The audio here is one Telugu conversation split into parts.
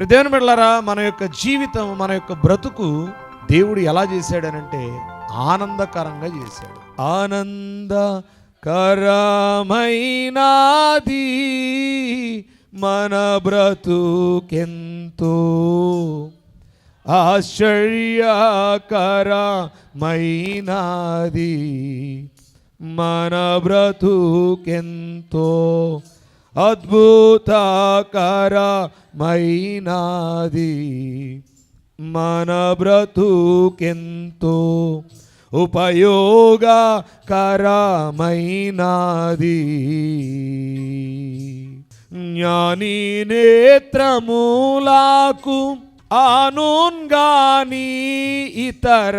ఇప్పుడు దేవుని బిడ్డలారా మన యొక్క జీవితం మన యొక్క బ్రతుకు దేవుడు ఎలా చేశాడనంటే ఆనందకరంగా చేశాడు. ఆనందకరమైనది మన బ్రతుకెంతో ఆశ్చర్యకరమైనది మన బ్రతుకెంతో అద్భుతకరమైనది మన బ్రతుకెంతో ఉపయోగకరమైనది. జ్ఞాని నేత్రములకు ఆనున్గాని ఇతర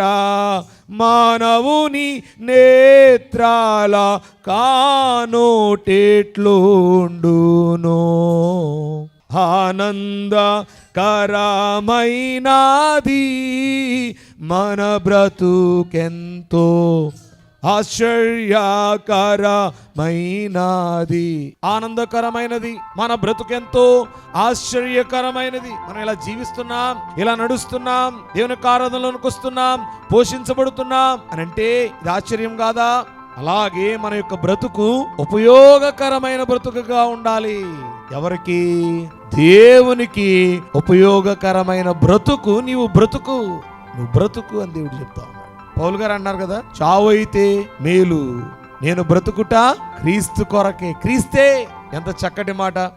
మానవుని నేత్రాల కానోటెట్లుండును. ఆనందకరమైనది మన బ్రతుకెంతో ఆశ్చర్యకరమైనది. ఆనందకరమైనది. మన బ్రతుకెంతో ఆశ్చర్యకరమైనది. మనం ఇలా జీవిస్తున్నాం ఇలా నడుస్తున్నాం దేవుని ఆరాధనలోనికి వస్తున్నాం పోషించబడుతున్నాం అని అంటే ఇది ఆశ్చర్యం కాదా? అలాగే మన యొక్క బ్రతుకు ఉపయోగకరమైన బ్రతుకుగా ఉండాలి. ఎవరికి? దేవునికి ఉపయోగకరమైన బ్రతుకు నీవు బ్రతుకు. నువ్వు బ్రతుకు అని దేవుడు చెప్తావు పౌలు గారు అన్నారు కదా చావు అయితే మేలు నేను బ్రతుకుట క్రీస్తు కొరకే. క్రీస్తే ఎంత చక్కటి మాట.